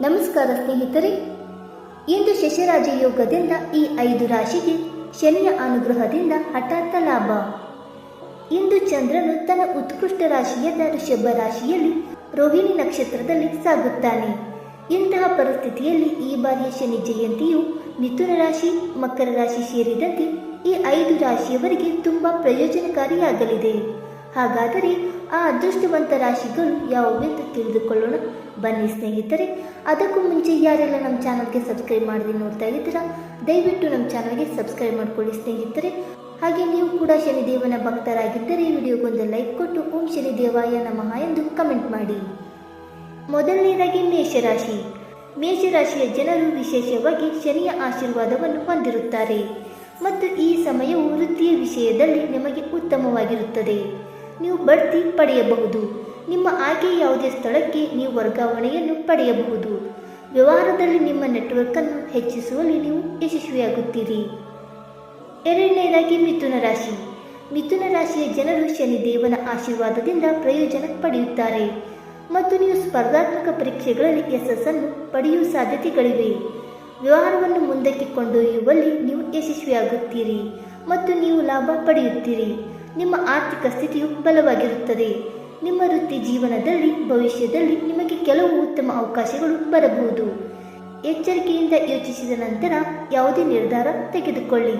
ನಮಸ್ಕಾರ ಸ್ನೇಹಿತರೆ. ಇಂದು ಶಶರಾಜ ಯೋಗದಿಂದ ಈ ಐದು ರಾಶಿಗೆ ಶನಿಯ ಅನುಗ್ರಹದಿಂದ ಹಠಾತ್ ಲಾಭ. ಇಂದು ಚಂದ್ರನು ತನ್ನ ಉತ್ಕೃಷ್ಟ ರಾಶಿಯಾದ ಋಷಭ ರಾಶಿಯಲ್ಲಿ ರೋಹಿಣಿ ನಕ್ಷತ್ರದಲ್ಲಿ ಸಾಗುತ್ತಾನೆ. ಇಂತಹ ಪರಿಸ್ಥಿತಿಯಲ್ಲಿ ಈ ಬಾರಿಯ ಶನಿ ಜಯಂತಿಯು ಮಿಥುನ ರಾಶಿ, ಮಕರ ರಾಶಿ ಸೇರಿದಂತೆ ಈ ಐದು ರಾಶಿಯವರಿಗೆ ತುಂಬಾ ಪ್ರಯೋಜನಕಾರಿಯಾಗಲಿದೆ. ಹಾಗಾದರೆ ಆ ಅದೃಷ್ಟವಂತ ರಾಶಿಗಳು ಯಾವುವೆಂದು ತಿಳಿದುಕೊಳ್ಳೋಣ? ಬನ್ನಿ ಸ್ನೇಹಿತರೆ. ಅದಕ್ಕೂ ಮುಂಚೆ ಯಾರೆಲ್ಲ ನಮ್ಮ ಚಾನಲ್ಗೆ ಸಬ್ಸ್ಕ್ರೈಬ್ ಮಾಡಿ ನೋಡ್ತಾ ಇದ್ದೀರಾ, ದಯವಿಟ್ಟು ನಮ್ಮ ಚಾನಲ್ಗೆ ಸಬ್ಸ್ಕ್ರೈಬ್ ಮಾಡ್ಕೊಳ್ಳಿ ಸ್ನೇಹಿತರೆ. ಹಾಗೆ ನೀವು ಕೂಡ ಶನಿದೇವನ ಭಕ್ತರಾಗಿದ್ದರೆ ಈ ವಿಡಿಯೋಗೊಂದು ಲೈಕ್ ಕೊಟ್ಟು ಓಂ ಶನಿದೇವಾಯ ನಮಃ ಎಂದು ಕಮೆಂಟ್ ಮಾಡಿ. ಮೊದಲನೇದಾಗಿ ಮೇಷರಾಶಿ. ಮೇಷರಾಶಿಯ ಜನರು ವಿಶೇಷವಾಗಿ ಶನಿಯ ಆಶೀರ್ವಾದವನ್ನು ಹೊಂದಿರುತ್ತಾರೆ. ಮತ್ತು ಈ ಸಮಯವು ವೃತ್ತಿಯ ವಿಷಯದಲ್ಲಿ ನಿಮಗೆ ಉತ್ತಮವಾಗಿರುತ್ತದೆ. ನೀವು ಬಡ್ತಿ ಪಡೆಯಬಹುದು. ನಿಮ್ಮ ಆಯ್ಕೆ ಯಾವುದೇ ಸ್ಥಳಕ್ಕೆ ನೀವು ವರ್ಗಾವಣೆಯನ್ನು ಪಡೆಯಬಹುದು. ವ್ಯವಹಾರದಲ್ಲಿ ನಿಮ್ಮ ನೆಟ್ವರ್ಕ್ ಅನ್ನು ಹೆಚ್ಚಿಸುವಲ್ಲಿ ನೀವು ಯಶಸ್ವಿಯಾಗುತ್ತೀರಿ. ಎರಡನೇದಾಗಿ ಮಿಥುನ ರಾಶಿ. ಮಿಥುನ ರಾಶಿಯ ಜನರು ಶನಿದೇವನ ಆಶೀರ್ವಾದದಿಂದ ಪ್ರಯೋಜನ ಪಡೆಯುತ್ತಾರೆ. ಮತ್ತು ನೀವು ಸ್ಪರ್ಧಾತ್ಮಕ ಪರೀಕ್ಷೆಗಳಲ್ಲಿ ಯಶಸ್ಸನ್ನು ಪಡೆಯುವ ಸಾಧ್ಯತೆಗಳಿವೆ. ವ್ಯವಹಾರವನ್ನು ಮುಂದಕ್ಕೆ ಕೊಂಡೊಯ್ಯುವಲ್ಲಿ ನೀವು ಯಶಸ್ವಿಯಾಗುತ್ತೀರಿ ಮತ್ತು ನೀವು ಲಾಭ ಪಡೆಯುತ್ತೀರಿ. ನಿಮ್ಮ ಆರ್ಥಿಕ ಸ್ಥಿತಿಯು ಬಲವಾಗಿರುತ್ತದೆ. ನಿಮ್ಮ ವೃತ್ತಿ ಜೀವನದಲ್ಲಿ, ಭವಿಷ್ಯದಲ್ಲಿ ನಿಮಗೆ ಕೆಲವು ಉತ್ತಮ ಅವಕಾಶಗಳು ಬರಬಹುದು. ಎಚ್ಚರಿಕೆಯಿಂದ ಯೋಚಿಸಿದ ನಂತರ ಯಾವುದೇ ನಿರ್ಧಾರ ತೆಗೆದುಕೊಳ್ಳಿ.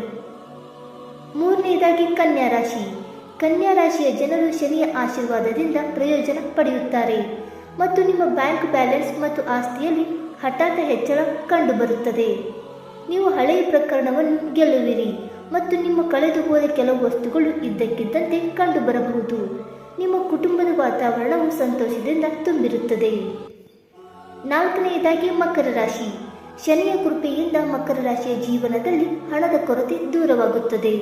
ಮೂರನೇದಾಗಿ ಕನ್ಯಾ ರಾಶಿ. ಕನ್ಯಾ ರಾಶಿಯ ಜನರು ಶನಿಯ ಆಶೀರ್ವಾದದಿಂದ ಪ್ರಯೋಜನ ಪಡೆಯುತ್ತಾರೆ ಮತ್ತು ನಿಮ್ಮ ಬ್ಯಾಂಕ್ ಬ್ಯಾಲೆನ್ಸ್ ಮತ್ತು ಆಸ್ತಿಯಲ್ಲಿ ಹಠಾತ್ ಹೆಚ್ಚಳ ಕಂಡುಬರುತ್ತದೆ. ನೀವು ಹಳೆಯ ಪ್ರಕರಣವನ್ನು ಗೆಲ್ಲುವಿರಿ ಮತ್ತು ನಿಮ್ಮ ಕಳೆದುಹೋದ ಕೆಲವು ವಸ್ತುಗಳು ಇದ್ದಕ್ಕಿದ್ದಂತೆ ಕಂಡುಬರಬಹುದು. ನಿಮ್ಮ ಕುಟುಂಬದ ವಾತಾವರಣವು ಸಂತೋಷದಿಂದ ತುಂಬಿರುತ್ತದೆ. ನಾಲ್ಕನೆಯದಾಗಿ ಮಕರ ರಾಶಿ. ಶನಿಯ ಕೃಪೆಯಿಂದ ಮಕರ ರಾಶಿಯ ಜೀವನದಲ್ಲಿ ಹಣದ ಕೊರತೆ ದೂರವಾಗುತ್ತದೆ.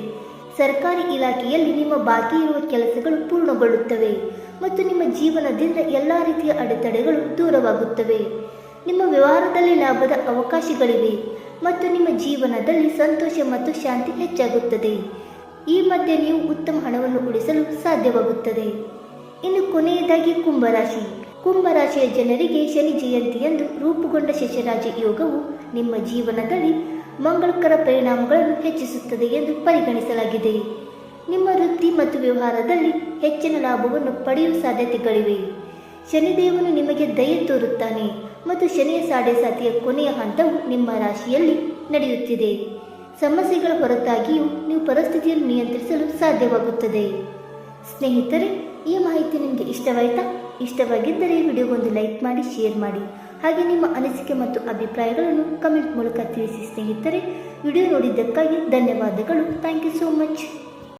ಸರ್ಕಾರಿ ಇಲಾಖೆಯಲ್ಲಿ ನಿಮ್ಮ ಬಾಕಿ ಇರುವ ಕೆಲಸಗಳು ಪೂರ್ಣಗೊಳ್ಳುತ್ತವೆ ಮತ್ತು ನಿಮ್ಮ ಜೀವನದಿಂದ ಎಲ್ಲ ರೀತಿಯ ಅಡೆತಡೆಗಳು ದೂರವಾಗುತ್ತವೆ. ನಿಮ್ಮ ವ್ಯವಹಾರದಲ್ಲಿ ಲಾಭದ ಅವಕಾಶಗಳಿವೆ ಮತ್ತು ನಿಮ್ಮ ಜೀವನದಲ್ಲಿ ಸಂತೋಷ ಮತ್ತು ಶಾಂತಿ ಹೆಚ್ಚಾಗುತ್ತದೆ. ಈ ಮಧ್ಯೆ ನೀವು ಉತ್ತಮ ಹಣವನ್ನು ಉಳಿಸಲು ಸಾಧ್ಯವಾಗುತ್ತದೆ. ಇನ್ನು ಕೊನೆಯದಾಗಿ ಕುಂಭರಾಶಿ. ಕುಂಭರಾಶಿಯ ಜನರಿಗೆ ಶನಿ ಜಯಂತಿಯಂದು ರೂಪುಗೊಂಡ ಶಶರಾಜ ಯೋಗವು ನಿಮ್ಮ ಜೀವನದಲ್ಲಿ ಮಂಗಳಕರ ಪರಿಣಾಮಗಳನ್ನು ಹೆಚ್ಚಿಸುತ್ತದೆ ಎಂದು ಪರಿಗಣಿಸಲಾಗಿದೆ. ನಿಮ್ಮ ವೃತ್ತಿ ಮತ್ತು ವ್ಯವಹಾರದಲ್ಲಿ ಹೆಚ್ಚಿನ ಲಾಭವನ್ನು ಪಡೆಯುವ ಸಾಧ್ಯತೆಗಳಿವೆ. ಶನಿದೇವನು ನಿಮಗೆ ದಯೆ ತೋರುತ್ತಾನೆ ಮತ್ತು ಶನಿಯ ಸಾಡೆ ಸಾತಿಯ ಕೊನೆಯ ಹಂತವು ನಿಮ್ಮ ರಾಶಿಯಲ್ಲಿ ನಡೆಯುತ್ತಿದೆ. ಸಮಸ್ಯೆಗಳ ಹೊರತಾಗಿಯೂ ನೀವು ಪರಿಸ್ಥಿತಿಯನ್ನು ನಿಯಂತ್ರಿಸಲು ಸಾಧ್ಯವಾಗುತ್ತದೆ. ಸ್ನೇಹಿತರೆ, ಈ ಮಾಹಿತಿ ನಿಮಗೆ ಇಷ್ಟವಾಯಿತಾ? ಇಷ್ಟವಾಗಿದ್ದರೆ ವಿಡಿಯೋಗೊಂದು ಲೈಕ್ ಮಾಡಿ, ಶೇರ್ ಮಾಡಿ. ಹಾಗೆ ನಿಮ್ಮ ಅನಿಸಿಕೆ ಮತ್ತು ಅಭಿಪ್ರಾಯಗಳನ್ನು ಕಮೆಂಟ್ ಮೂಲಕ ತಿಳಿಸಿ ಸ್ನೇಹಿತರೆ. ವಿಡಿಯೋ ನೋಡಿದ್ದಕ್ಕಾಗಿ ಧನ್ಯವಾದಗಳು. Thank you so much.